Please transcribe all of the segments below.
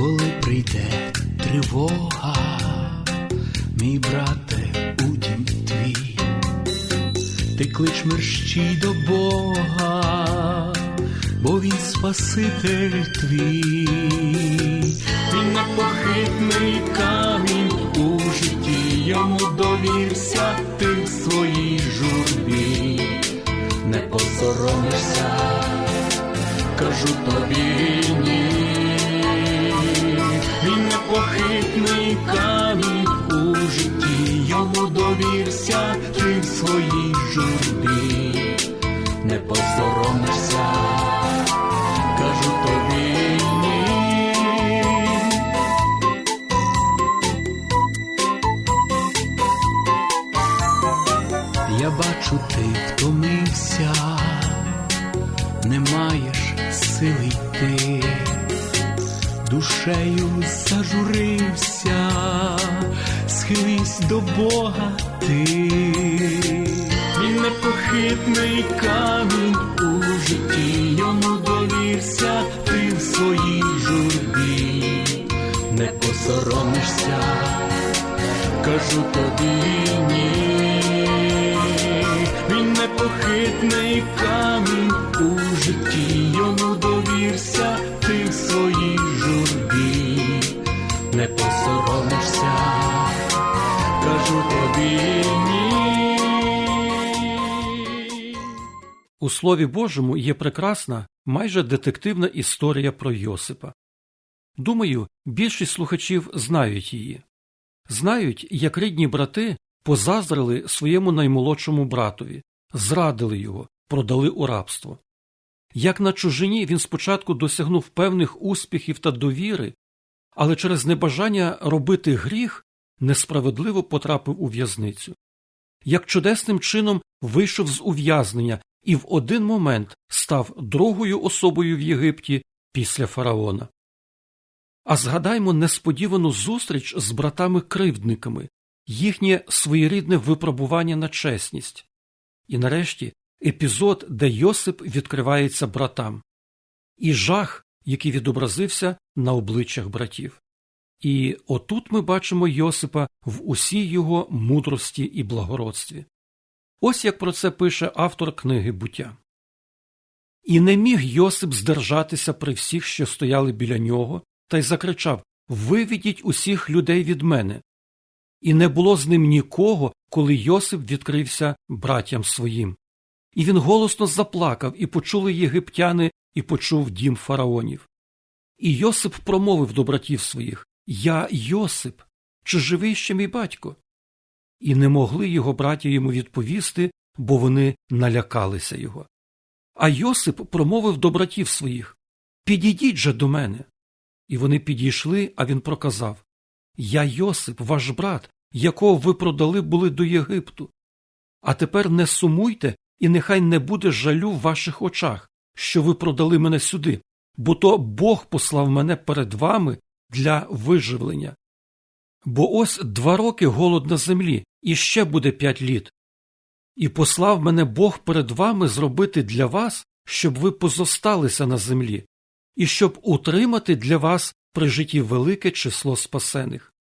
Коли прийде тривога, мій брате, у дім твій, ти клич мерщій до Бога, бо він Спаситель твій, він непохитний камінь у житті, йому довірся ти в своїй журбі, не посоромишся кажу тобі ні. Непохитний камінь у житті, йому довірся в своїй журбі, не посоромишся, кажу тобі ні. Він непохитний камінь у житті, йому довірся, ти в своїй журбі, не посоромишся, кажу тобі ні. У Слові Божому є прекрасна, майже детективна історія про Йосипа. Думаю, більшість слухачів знають її. Знають, як рідні брати позаздрили своєму наймолодшому братові, зрадили його, продали у рабство. Як на чужині він спочатку досягнув певних успіхів та довіри, але через небажання робити гріх несправедливо потрапив у в'язницю. Як чудесним чином вийшов з ув'язнення і в один момент став другою особою в Єгипті після фараона. А згадаймо несподівану зустріч з братами-кривдниками, їхнє своєрідне випробування на чесність. І нарешті епізод, де Йосип відкривається братам, і жах, який відобразився на обличчях братів. І отут ми бачимо Йосипа в усій його мудрості і благородстві. Ось як про це пише автор книги буття. І не міг Йосип здержатися при всіх, що стояли біля нього, та й закричав Виведіть усіх людей від мене. І не було з ним нікого, коли Йосип відкрився братям своїм. І він голосно заплакав, і почули єгиптяни, і почув дім фараонів. І Йосип промовив до братів своїх Я Йосип, чи живий ще мій батько? І не могли його браття йому відповісти, бо вони налякалися його. А Йосип промовив до братів своїх Підійдіть же до мене. І вони підійшли, а він проказав Я Йосип, ваш брат, якого ви продали були до Єгипту. А тепер не сумуйте, і нехай не буде жалю в ваших очах, що ви продали мене сюди, бо то Бог послав мене перед вами для виживлення. Бо ось два роки голод на землі, і ще буде п'ять літ. І послав мене Бог перед вами зробити для вас, щоб ви позосталися на землі, і щоб утримати для вас при житті велике число спасених.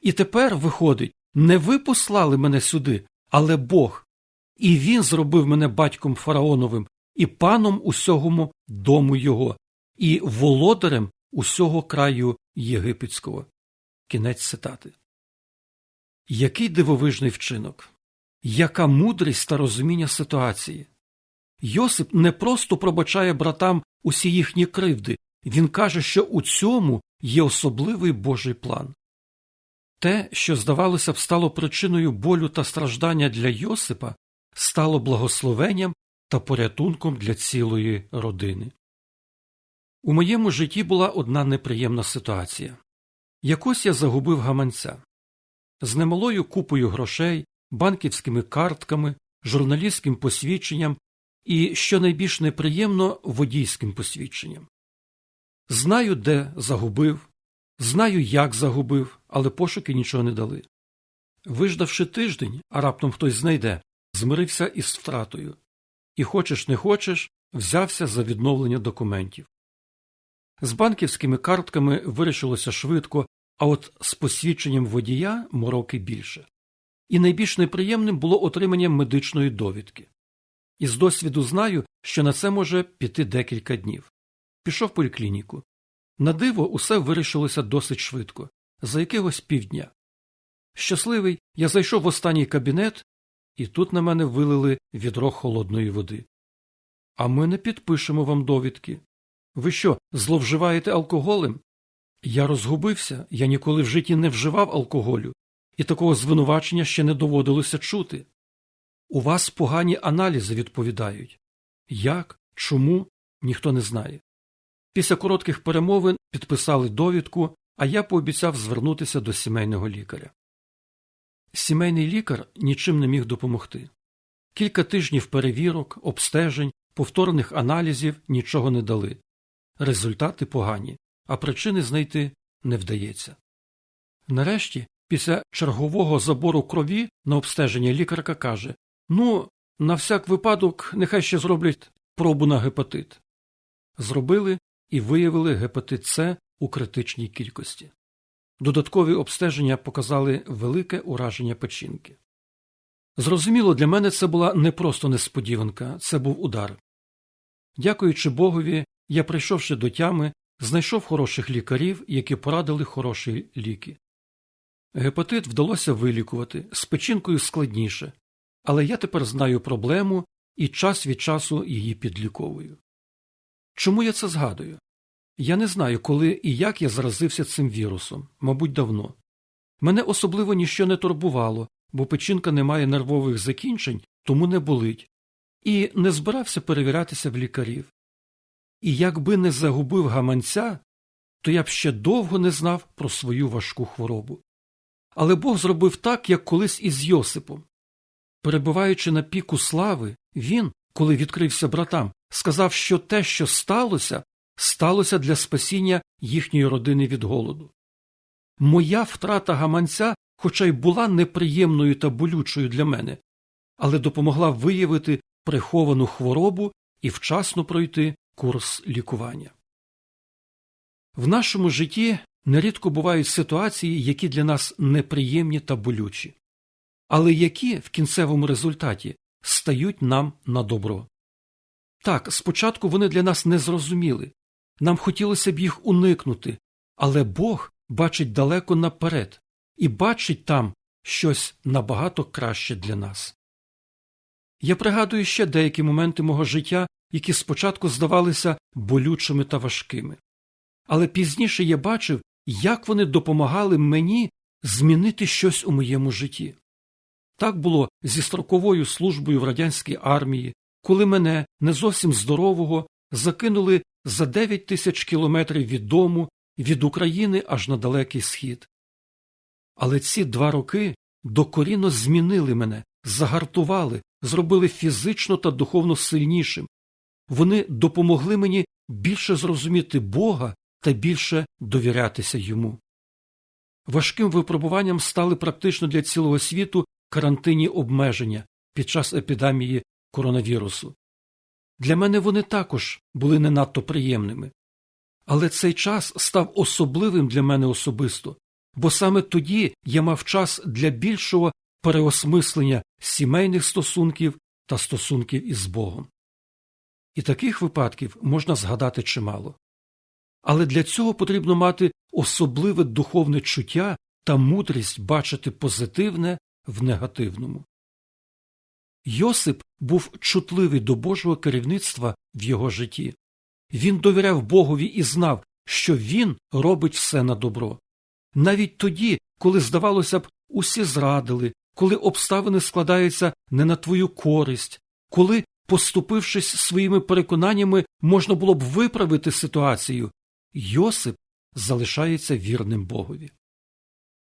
І тепер, виходить, не ви послали мене сюди, але Бог, і він зробив мене батьком фараоновим і паном усього дому його, і володарем усього краю єгипетського. Кінець цитати. Який дивовижний вчинок! Яка мудрість та розуміння ситуації! Йосип не просто пробачає братам усі їхні кривди, він каже, що у цьому є особливий Божий план. Те, що, здавалося б, стало причиною болю та страждання для Йосипа, стало благословенням та порятунком для цілої родини. У моєму житті була одна неприємна ситуація. Якось я загубив гаманця. З немалою купою грошей, банківськими картками, журналістським посвідченням і, що найбільш неприємно, водійським посвідченням. Знаю, де загубив, знаю, як загубив, але пошуки нічого не дали. Виждавши тиждень, а раптом хтось знайде, змирився із втратою. І хочеш не хочеш, взявся за відновлення документів. З банківськими картками вирішилося швидко, а от з посвідченням водія мороки більше. І найбільш неприємним було отримання медичної довідки. Із досвіду знаю, що на це може піти декілька днів. Пішов в поліклініку. На диво, усе вирішилося досить швидко, за якихось півдня. Щасливий, я зайшов в останній кабінет, і тут на мене вилили відро холодної води. А ми не підпишемо вам довідки. Ви що, зловживаєте алкоголем? Я розгубився, я ніколи в житті не вживав алкоголю, і такого звинувачення ще не доводилося чути. У вас погані аналізи відповідають. Як, чому, ніхто не знає. Після коротких перемовин підписали довідку, а я пообіцяв звернутися до сімейного лікаря. Сімейний лікар нічим не міг допомогти. Кілька тижнів перевірок, обстежень, повторних аналізів нічого не дали. Результати погані, а причини знайти не вдається. Нарешті, після чергового забору крові на обстеження лікарка каже Ну, на всяк випадок, нехай ще зроблять пробу на гепатит. Зробили і виявили гепатит С у критичній кількості. Додаткові обстеження показали велике ураження печінки. Зрозуміло, для мене це була не просто несподіванка, це був удар. Дякуючи Богові, я, прийшовши до тями, знайшов хороших лікарів, які порадили хороші ліки. Гепатит вдалося вилікувати, з печінкою складніше, але я тепер знаю проблему і час від часу її підліковую. Чому я це згадую? Я не знаю, коли і як я заразився цим вірусом, мабуть, давно. Мене особливо ніщо не турбувало, бо печінка не має нервових закінчень, тому не болить, і не збирався перевірятися в лікарів. І якби не загубив гаманця, то я б ще довго не знав про свою важку хворобу. Але Бог зробив так, як колись із Йосипом. Перебуваючи на піку слави, він, коли відкрився братам, сказав, що те, що сталося, сталося для спасіння їхньої родини від голоду. Моя втрата гаманця, хоча й була неприємною та болючою для мене, але допомогла виявити приховану хворобу і вчасно пройти курс лікування. В нашому житті нерідко бувають ситуації, які для нас неприємні та болючі, але які в кінцевому результаті стають нам на добро. Так, спочатку вони для нас не зрозуміли, нам хотілося б їх уникнути, але Бог бачить далеко наперед і бачить там щось набагато краще для нас. Я пригадую ще деякі моменти мого життя, які спочатку здавалися болючими та важкими. Але пізніше я бачив, як вони допомагали мені змінити щось у моєму житті. Так було зі строковою службою в радянській армії, коли мене, не зовсім здорового, закинули за 9 тисяч кілометрів від дому, від України аж на далекий схід. Але ці два роки докорінно змінили мене, загартували, зробили фізично та духовно сильнішим. Вони допомогли мені більше зрозуміти Бога та більше довірятися йому. Важким випробуванням стали практично для цілого світу карантинні обмеження під час епідемії коронавірусу. Для мене вони також були не надто приємними. Але цей час став особливим для мене особисто, бо саме тоді я мав час для більшого переосмислення сімейних стосунків та стосунків із Богом. І таких випадків можна згадати чимало. Але для цього потрібно мати особливе духовне чуття та мудрість бачити позитивне в негативному. Йосип був чутливий до Божого керівництва в його житті. Він довіряв Богові і знав, що він робить все на добро. Навіть тоді, коли, здавалося б, усі зрадили, коли обставини складаються не на твою користь, коли, поступившись своїми переконаннями, можна було б виправити ситуацію, Йосип залишається вірним Богові.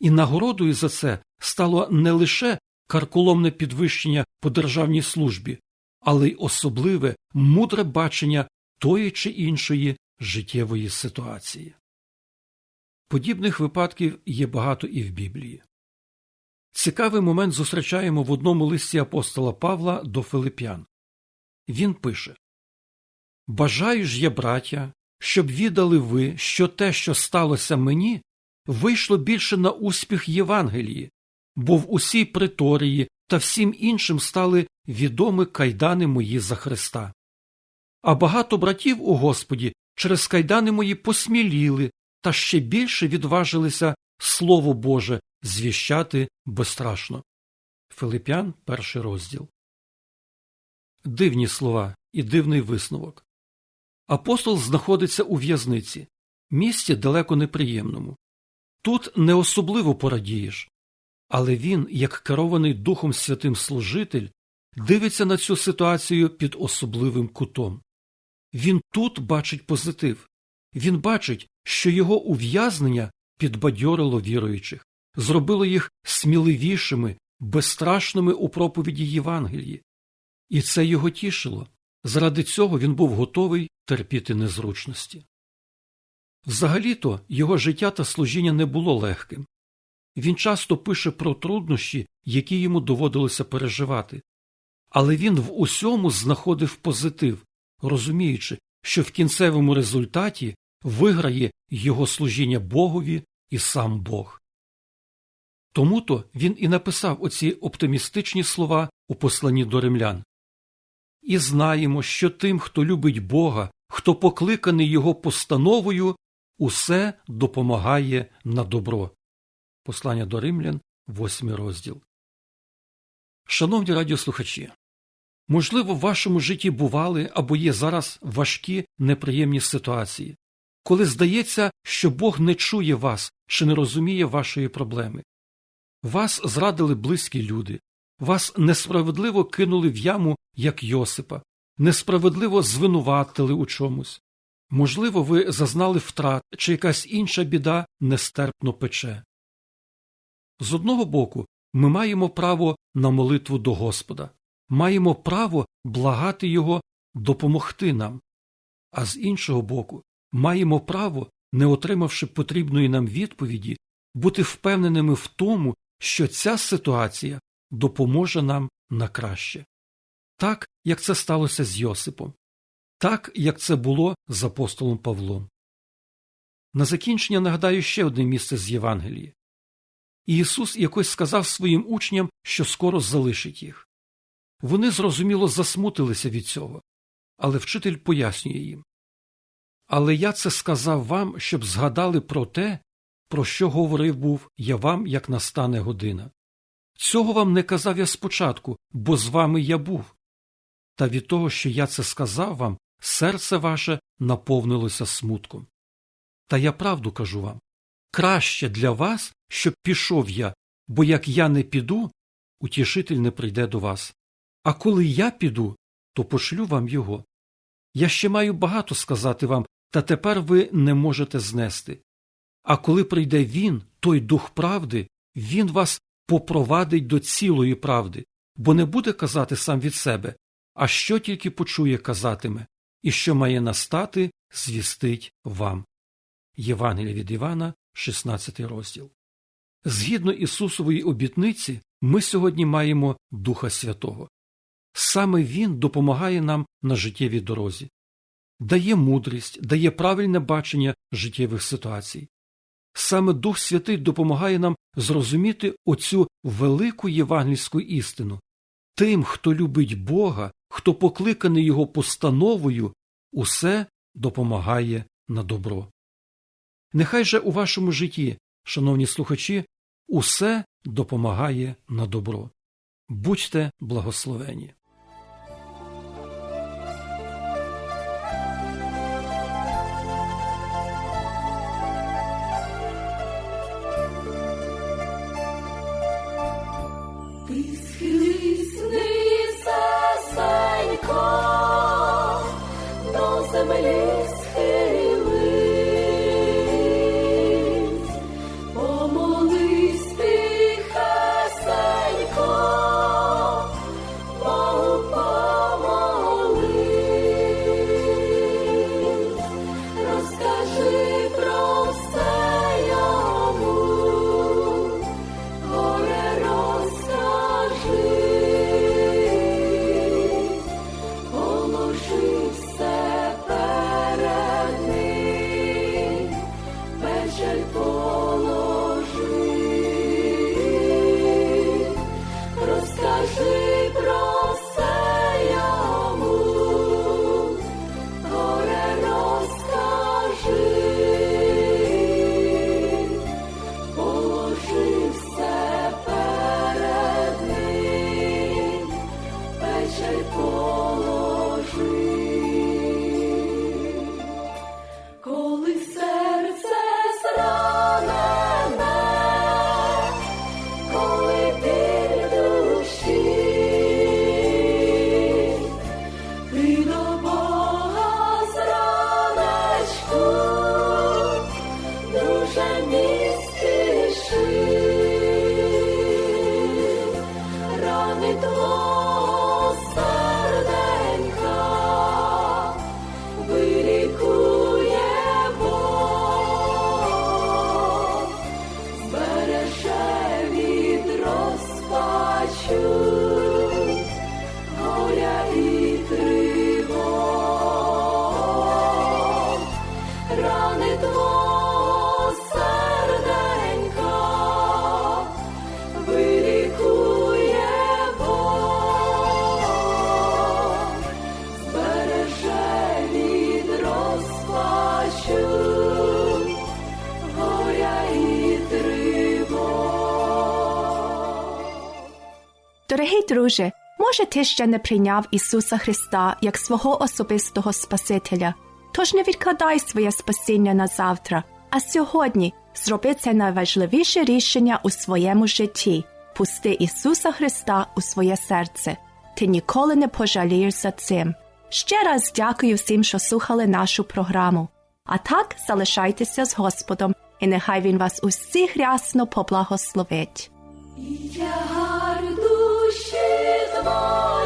І нагородою за це стало не лише карколомне підвищення по державній службі, але й особливе мудре бачення тої чи іншої життєвої ситуації. Подібних випадків є багато і в Біблії. Цікавий момент зустрічаємо в одному листі апостола Павла до Филип'ян. Він пише Бажаю ж я, браття, щоб віддали ви, що те, що сталося мені, вийшло більше на успіх Євангелії, бо в усій приторії та всім іншим стали відомі кайдани мої за Христа. А багато братів у Господі через кайдани мої посміліли та ще більше відважилися Слово Боже звіщати безстрашно. Филип'ян, перший розділ. Дивні слова і дивний висновок. Апостол знаходиться у в'язниці, місці далеко неприємному. Тут не особливо порадієш, але він, як керований Духом Святим служитель, дивиться на цю ситуацію під особливим кутом. Він тут бачить позитив. Він бачить, що його ув'язнення підбадьорило віруючих, зробило їх сміливішими, безстрашними у проповіді Євангелії. І це його тішило. Заради цього він був готовий терпіти незручності. Взагалі-то його життя та служіння не було легким. Він часто пише про труднощі, які йому доводилося переживати, але він в усьому знаходив позитив, розуміючи, що в кінцевому результаті виграє його служіння Богові і сам Бог. Тому то він і написав оці оптимістичні слова у посланні до римлян. І знаємо, що тим, хто любить Бога, хто покликаний Його постановою, усе допомагає на добро. Послання до римлян, восьмий розділ. Шановні радіослухачі, можливо, в вашому житті бували або є зараз важкі неприємні ситуації, коли здається, що Бог не чує вас чи не розуміє вашої проблеми. Вас зрадили близькі люди, вас несправедливо кинули в яму, як Йосипа, несправедливо звинуватили у чомусь. Можливо, ви зазнали втрат, чи якась інша біда нестерпно пече. З одного боку, ми маємо право на молитву до Господа, маємо право благати Його допомогти нам, а з іншого боку, маємо право, не отримавши потрібної нам відповіді, бути впевненими в тому, що ця ситуація допоможе нам на краще. Так, як це сталося з Йосипом, так, як це було з апостолом Павлом. На закінчення нагадаю ще одне місце з Євангелії. Ісус якось сказав своїм учням, що скоро залишить їх. Вони зрозуміло засмутилися від цього, але вчитель пояснює їм. Але я це сказав вам, щоб згадали про те, про що говорив був я вам, як настане година. Цього вам не казав я спочатку, бо з вами я був. Та від того, що я це сказав вам, серце ваше наповнилося смутком. Та я правду кажу вам краще для вас, щоб пішов я, бо як я не піду, утішитель не прийде до вас. А коли я піду, то пошлю вам його. Я ще маю багато сказати вам, та тепер ви не можете знести. А коли прийде він, той дух правди, він вас попровадить до цілої правди, бо не буде казати сам від себе, а що тільки почує казатиме, і що має настати, звістить вам. Євангелія від Івана, 16 розділ. Згідно Ісусової обітниці, ми сьогодні маємо Духа Святого. Саме Він допомагає нам на життєвій дорозі, дає мудрість, дає правильне бачення життєвих ситуацій. Саме Дух Святий допомагає нам зрозуміти оцю велику євангельську істину тим, хто любить Бога, хто покликаний Його постановою, усе допомагає на добро. Нехай же у вашому житті, шановні слухачі, усе допомагає на добро. Будьте благословені. Ти друже, може ти ще не прийняв Ісуса Христа як свого особистого Спасителя. Тож не відкладай своє спасіння на завтра, а сьогодні зроби це найважливіше рішення у своєму житті пусти Ісуса Христа у своє серце. Ти ніколи не пожалієш за цим. Ще раз дякую всім, що слухали нашу програму. А так залишайтеся з Господом, і нехай Він вас усіх рясно поблагословить. І тягар душі more.